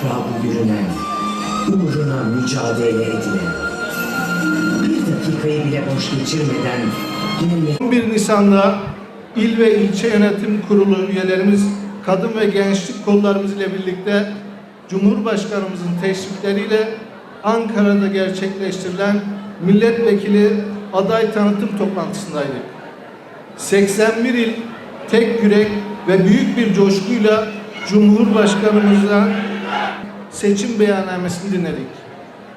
toprağı bu yürünen, uğruna mücadele edilen. Bir dakikayı bile boş geçirmeden yine 11 Nisan'da il ve ilçe yönetim kurulu üyelerimiz, kadın ve gençlik kollarımız ile birlikte Cumhurbaşkanımızın teşrifleriyle Ankara'da gerçekleştirilen milletvekili aday tanıtım toplantısındaydık. 81 il tek yürek ve büyük bir coşkuyla Cumhurbaşkanımıza seçim beyannamesini dinledik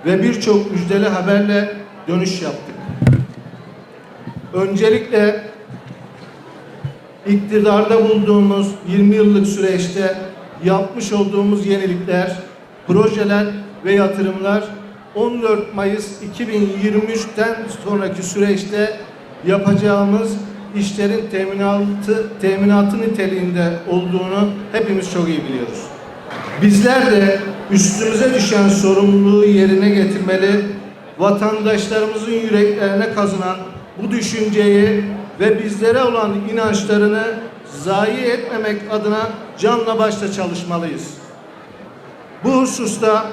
ve birçok müjdeli haberle dönüş yaptık. Öncelikle iktidarda bulduğumuz 20 yıllık süreçte yapmış olduğumuz yenilikler, projeler ve yatırımlar 14 Mayıs 2023'ten sonraki süreçte yapacağımız işlerin teminatı, teminatı niteliğinde olduğunu hepimiz çok iyi biliyoruz. Bizler de üstümüze düşen sorumluluğu yerine getirmeli, vatandaşlarımızın yüreklerine kazınan bu düşünceyi ve bizlere olan inançlarını zayi etmemek adına canla başla çalışmalıyız. Bu hususta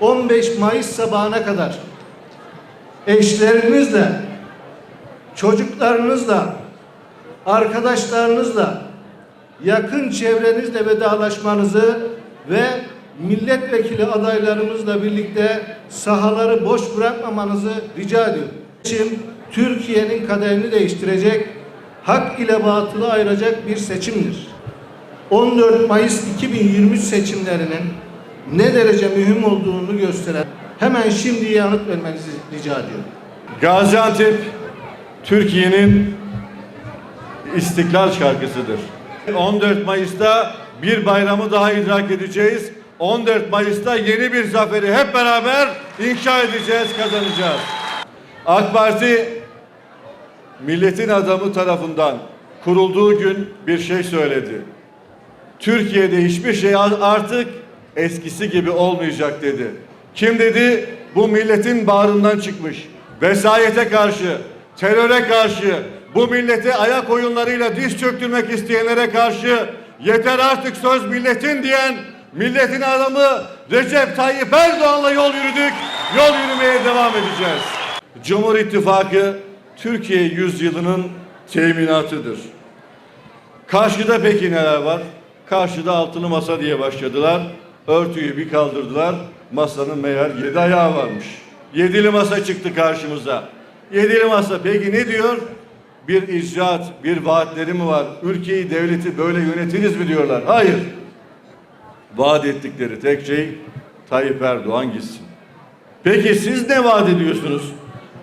15 Mayıs sabahına kadar eşlerinizle, çocuklarınızla, arkadaşlarınızla, yakın çevrenizle vedalaşmanızı ve milletvekili adaylarımızla birlikte sahaları boş bırakmamanızı rica ediyorum. Seçim Türkiye'nin kaderini değiştirecek, hak ile batılı ayıracak bir seçimdir. 14 Mayıs 2023 seçimlerinin ne derece mühim olduğunu gösteren hemen şimdi yanıt vermenizi rica ediyorum. Gaziantep Türkiye'nin istiklal şarkısıdır. 14 Mayıs'ta bir bayramı daha idrak edeceğiz. 14 Mayıs'ta yeni bir zaferi hep beraber inşa edeceğiz, kazanacağız. AK Parti milletin adamı tarafından kurulduğu gün bir şey söyledi. Türkiye'de hiçbir şey artık eskisi gibi olmayacak dedi. Kim dedi? Bu milletin bağrından çıkmış. Vesayete karşı, teröre karşı, bu milleti ayak oyunlarıyla diz çöktürmek isteyenlere karşı yeter artık söz milletin diyen milletin adamı Recep Tayyip Erdoğan'la yol yürüdük. Yol yürümeye devam edeceğiz. Cumhur İttifakı Türkiye yüzyılının teminatıdır. Karşıda peki neler var? Karşıda altılı masa diye başladılar. Örtüyü bir kaldırdılar. Masanın meğer yedi ayağı varmış. Yedili masa çıktı karşımıza. Yedili masa peki ne diyor? Bir icraat, bir vaatleri mi var? Ülkeyi, devleti böyle yönetiriz mi diyorlar? Hayır. Vaat ettikleri tek şey Tayyip Erdoğan gitsin. Peki siz ne vaat ediyorsunuz?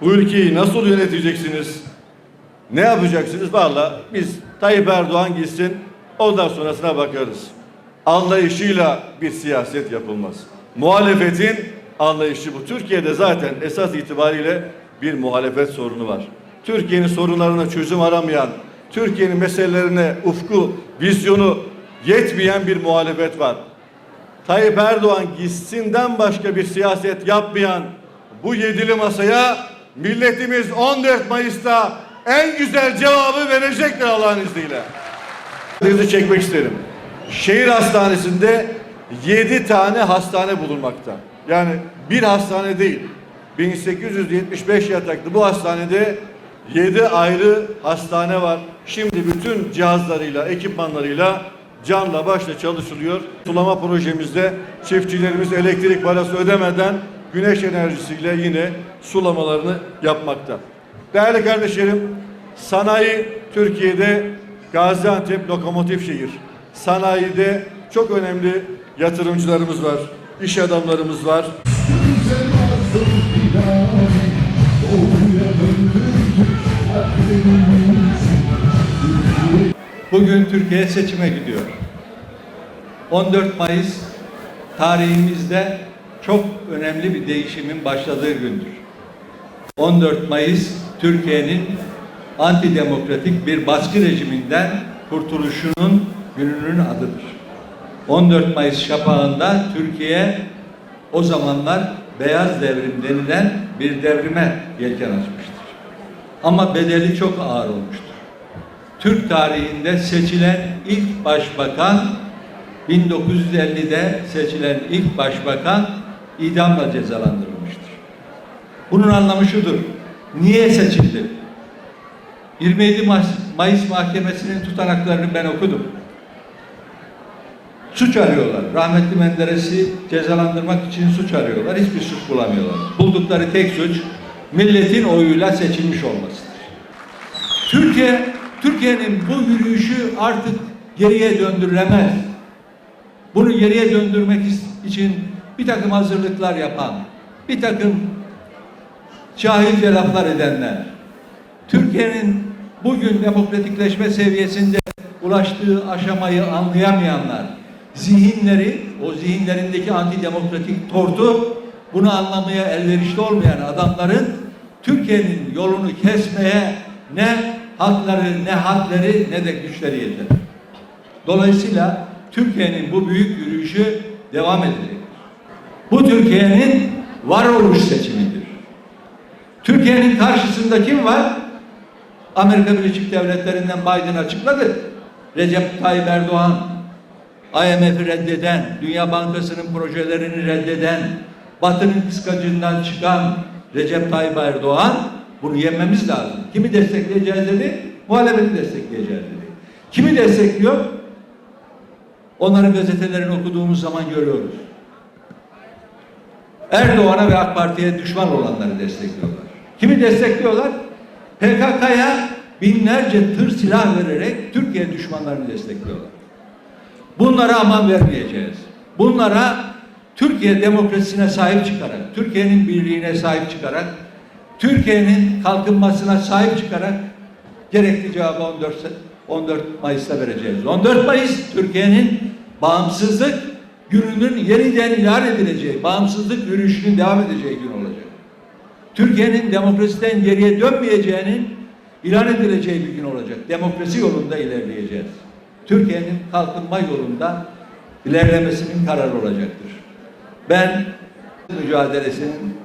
Bu ülkeyi nasıl yöneteceksiniz? Ne yapacaksınız? Valla biz Tayyip Erdoğan gitsin, ondan sonrasına bakarız. Anlayışıyla bir siyaset yapılmaz. Muhalefetin anlayışı bu. Türkiye'de zaten esas itibariyle bir muhalefet sorunu var. Türkiye'nin sorunlarına çözüm aramayan, Türkiye'nin meselelerine ufku, vizyonu yetmeyen bir muhalefet var. Tayyip Erdoğan gitsinden başka bir siyaset yapmayan bu yedili masaya milletimiz 14 Mayıs'ta en güzel cevabı verecektir Allah'ın izniyle. Dikkatinizi çekmek isterim. Şehir hastanesinde 7 tane hastane bulunmakta. Yani bir hastane değil. 1875 yataklı bu hastanede 7 ayrı hastane var. Şimdi bütün cihazlarıyla, ekipmanlarıyla canla başla çalışılıyor. Sulama projemizde çiftçilerimiz elektrik parası ödemeden güneş enerjisiyle yine sulamalarını yapmakta. Değerli kardeşlerim, sanayi Türkiye'de Gaziantep lokomotif şehir. Sanayide çok önemli yatırımcılarımız var, iş adamlarımız var. Bugün Türkiye seçime gidiyor. 14 Mayıs tarihimizde çok önemli bir değişimin başladığı gündür. 14 Mayıs Türkiye'nin antidemokratik bir baskı rejiminden kurtuluşunun gününün adıdır. 14 Mayıs şafağında Türkiye o zamanlar beyaz devrim denilen bir devrime yelken açmıştır. Ama bedeli çok ağır olmuştur. Türk tarihinde seçilen ilk başbakan 1950'de seçilen ilk başbakan idamla cezalandırılmıştır. Bunun anlamı şudur. Niye seçildi? 27 Mayıs, Mahkemesi'nin tutanaklarını ben okudum. Suç arıyorlar. Rahmetli Menderes'i cezalandırmak için suç arıyorlar. Hiçbir suç bulamıyorlar. Buldukları tek suç milletin oyuyla seçilmiş olmasıdır. Türkiye, Türkiye'nin bu yürüyüşü artık geriye döndürülemez. Bunu geriye döndürmek için bir takım hazırlıklar yapan, bir takım cahilce laflar edenler, Türkiye'nin bugün demokratikleşme seviyesinde ulaştığı aşamayı anlayamayanlar, zihinleri, o zihinlerindeki antidemokratik tortu bunu anlamaya elverişli olmayan adamların Türkiye'nin yolunu kesmeye ne hakları, ne hadleri, ne de güçleri yeter. Dolayısıyla Türkiye'nin bu büyük yürüyüşü devam edecek. Bu Türkiye'nin varoluş seçimidir. Türkiye'nin karşısında kim var? Amerika Birleşik Devletleri'nden Biden açıkladı. Recep Tayyip Erdoğan, IMF'i reddeden, Dünya Bankası'nın projelerini reddeden, Batı'nın kıskacından çıkan Recep Tayyip Erdoğan bunu yenmemiz lazım. Kimi destekleyeceğiz dedi? Muhalefeti destekleyeceğiz dedi. Kimi destekliyor? Onların gazetelerini okuduğumuz zaman görüyoruz. Erdoğan'a ve AK Parti'ye düşman olanları destekliyorlar. Kimi destekliyorlar? PKK'ya binlerce tır silah vererek Türkiye düşmanlarını destekliyorlar. Bunlara aman vermeyeceğiz. Bunlara Türkiye demokrasisine sahip çıkarak, Türkiye'nin birliğine sahip çıkarak, Türkiye'nin kalkınmasına sahip çıkarak gerekli cevabı 14, se- 14 Mayıs'ta vereceğiz. 14 Mayıs Türkiye'nin bağımsızlık gününün yeniden ilan edileceği, bağımsızlık yürüyüşünün devam edeceği gün olacak. Türkiye'nin demokrasiden geriye dönmeyeceğinin ilan edileceği bir gün olacak. Demokrasi yolunda ilerleyeceğiz. Türkiye'nin kalkınma yolunda ilerlemesinin kararı olacaktır. Ben mücadelesinin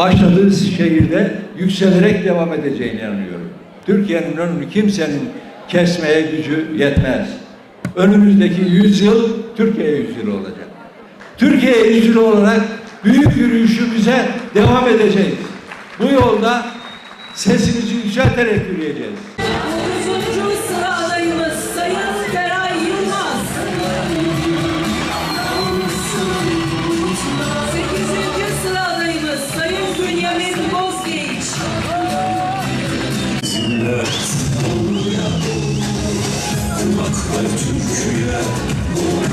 başladığı şehirde yükselerek devam edeceğine inanıyorum. Türkiye'nin önünü kimsenin kesmeye gücü yetmez. Önümüzdeki yüzyıl Türkiye yüzyılı olacak. Türkiye yüzyılı olarak büyük yürüyüşümüze devam edeceğiz. Bu yolda sesimizi yükselterek yürüyeceğiz.